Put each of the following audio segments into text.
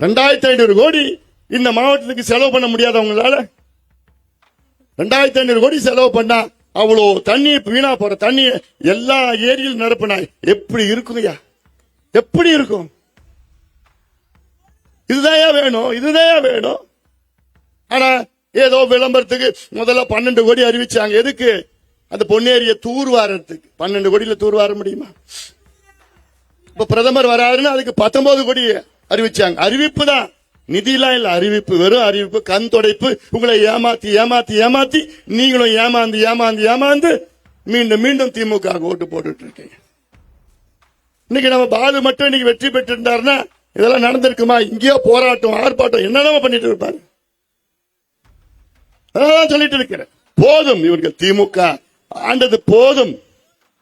ரெண்டாயிரத்தி ஐநூறு கோடி இந்த மாவட்டத்துக்கு செலவு பண்ண முடியாதவங்களால ரெண்டாயிரத்தி ஐநூறு கோடி செலவு பண்ணா அவ்வளோ தண்ணி வீணா போற தண்ணி எல்லா ஏரியிலும் நிரப்பினா எப்படி இருக்குங்கய்யா எப்படி இருக்கும்? இதுதான் வேணும் இதுதான் வேணும். ஆனா ஏதோ விளம்பரத்துக்கு முதல்ல பன்னெண்டு கோடி அறிவிச்சாங்க. எதுக்கு? அந்த பொன்னேரிய தூர் வாரத்துக்கு. பன்னெண்டு கோடியில தூர் வார முடியுமா? இப்ப பிரதமர் வராருன்னா அதுக்கு பத்தொன்பது கோடி அறிவிச்சாங்க. அறிவிப்பு தான். நிதிலாம் இல்ல. அறிவிப்பு வெறும் அறிவிப்பு கண் தொடைப்பு. உங்களை ஏமாத்தி ஏமாத்தி ஏமாத்தி நீங்களும் ஏமாந்து ஏமாந்து ஏமாந்து மீண்டும் மீண்டும் திமுக ஓட்டு போட்டுட்டு இருக்கீங்க. இன்னைக்கு நம்ம பாலு மட்டும் இன்னைக்கு வெற்றி பெற்று இருந்தாருன்னா இதெல்லாம் நடந்திருக்குமா? இங்கேயோ போராட்டம் ஆர்ப்பாட்டம் என்னென்ன பண்ணிட்டு இருப்பாரு. சொல்லிட்டு இருக்கிறேன். போதும் இவர்கள் திமுக. ஆண்டது போதும்.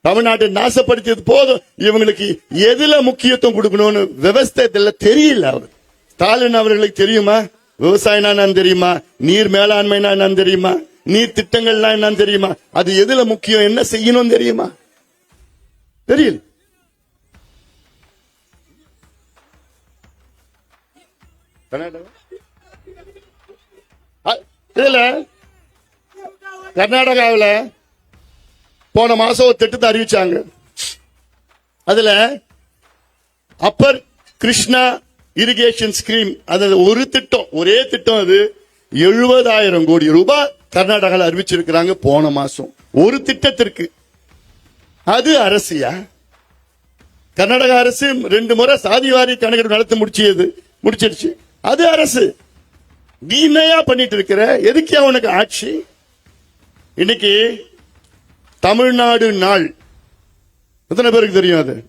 தமிழ்நாட்டை நாசப்படுத்தியது போதும். இவங்களுக்கு எதுல முக்கியத்துவம் கொடுக்கணும்னு விவசாயத்துல தெரியல அவர். ஸ்டாலின் அவர்களுக்கு தெரியுமா? விவசாயம்னா என்னன்னு தெரியுமா? நீர் மேலாண்மைனா என்னன்னு தெரியுமா? நீர் திட்டங்கள்னா என்னன்னு தெரியுமா? அது எதுல முக்கியம்? என்ன செய்யணும் தெரியுமா? தெரியல. கர்நாடகா? இதுல? கர்நாடகாவில்? போன மாசம் ஒரு திட்டத்தை அறிவிச்சாங்க. அதுல அப்பர் கிருஷ்ணா இரிகேஷன் ஸ்கீம் அது ஒரு திட்டம் ஒரே திட்டம் அது எழுபதாயிரம் கோடி ரூபாய் கர்நாடகாவில் அறிவிச்சிருக்கிறாங்க போன மாசம். ஒரு திட்டத்திற்கு. அது அரசியா? கர்நாடக அரசு ரெண்டு முறை சாதிவாரி கணக்கெடுப்பு நடத்த முடிச்சது முடிச்சிருச்சு. அது அரசு. நீ என்னையா பண்ணிட்டு இருக்கிற? எதுக்கு உனக்கு ஆட்சி? இன்னைக்கு தமிழ்நாடு நாள். எத்தனை பேருக்கு தெரியும் அது?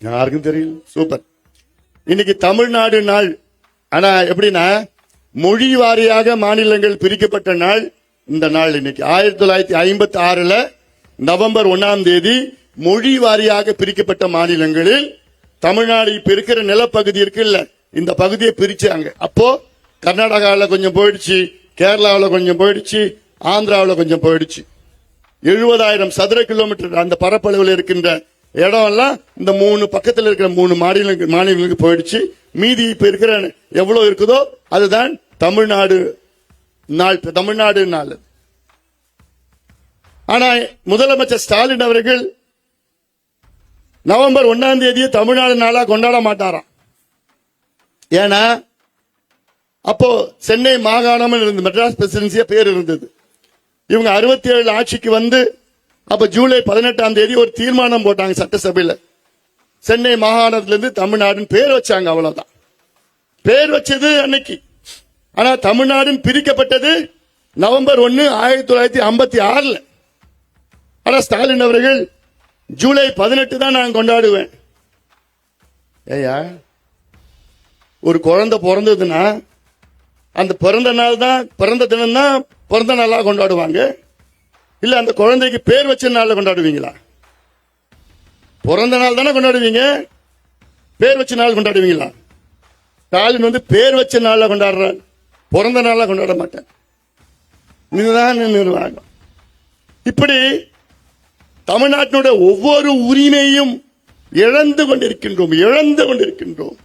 யாருக்கும் தெரியல. சூப்பர். இன்னைக்கு தமிழ்நாடு நாள். ஆனா எப்படின்னா மொழி வாரியாக மாநிலங்கள் பிரிக்கப்பட்ட நாள் இந்த நாள் இன்னைக்கு. ஆயிரத்தி தொள்ளாயிரத்தி ஐம்பத்தி ஆறுல நவம்பர் ஒன்னாம் தேதி மொழி வாரியாக பிரிக்கப்பட்ட மாநிலங்களில் தமிழ்நாடு இப்ப இருக்கிற நிலப்பகுதி இருக்குல்ல இந்த பகுதியை பிரிச்சாங்க. அப்போ கர்நாடகாவில் கொஞ்சம் போயிடுச்சு கேரளாவில் கொஞ்சம் போயிடுச்சு ஆந்திராவில் கொஞ்சம் போயிடுச்சு. எழுபதாயிரம் சதுர கிலோமீட்டர் அந்த பரப்பளவில் இருக்கின்ற இடம் எல்லாம் இந்த மூணு பக்கத்தில் இருக்கிற மூணு மாநிலங்களுக்கு மாநிலங்களுக்கு போயிடுச்சு. மீதி இப்ப இருக்கிற எவ்வளவு இருக்குதோ அதுதான் தமிழ்நாடு நாள் தமிழ்நாடு நாள். ஆனா முதலமைச்சர் ஸ்டாலின் அவர்கள் நவம்பர் ஒன்னாம் தேதியை தமிழ்நாடு நாளா கொண்டாட மாட்டாராம். ஏன்னா அப்போ சென்னை மாகாணம் இருந்து மெட்ராஸ் பிரசிடென்சியா பேர் இருந்தது. இவங்க அறுபத்தி ஏழு ஆட்சிக்கு வந்து அப்ப ஜூலை பதினெட்டாம் தேதி ஒரு தீர்மானம் போட்டாங்க சட்டசபையில. சென்னை மாகாணத்திலிருந்து தமிழ்நாடுன்னு பேர் வச்சாங்க அவ்வளவுதான். பேர் வச்சது அன்னைக்கு. ஆனா தமிழ்நாடுன்னு பிரிக்கப்பட்டது நவம்பர் ஒன்னு ஆயிரத்தி தொள்ளாயிரத்தி ஐம்பத்தி ஆறுல. ஆனா ஸ்டாலின் அவர்கள் ஜூலை பதினெட்டு தான் நான் கொண்டாடுவேன். ஏயா ஒரு குழந்தை பிறந்ததுன்னா அந்த பிறந்த நாள் தான் பிறந்த தினம் தான் பிறந்த நாளாக கொண்டாடுவாங்க? இல்ல அந்த குழந்தைக்கு பேர் வச்ச நாள்ல கொண்டாடுவீங்களா? பிறந்த நாள் தானே கொண்டாடுவீங்க? பேர் வச்ச நாள் கொண்டாடுவீங்களா? ஸ்டாலின் வந்து பேர் வச்ச நாள்ல கொண்டாடுறார் பிறந்த நாளாக கொண்டாட மாட்டேன். இதுதான் நிர்வாகம். இப்படி தமிழ்நாட்டினுடைய ஒவ்வொரு உரிமையும் இழந்து கொண்டிருக்கின்றோம் இழந்து கொண்டிருக்கின்றோம்.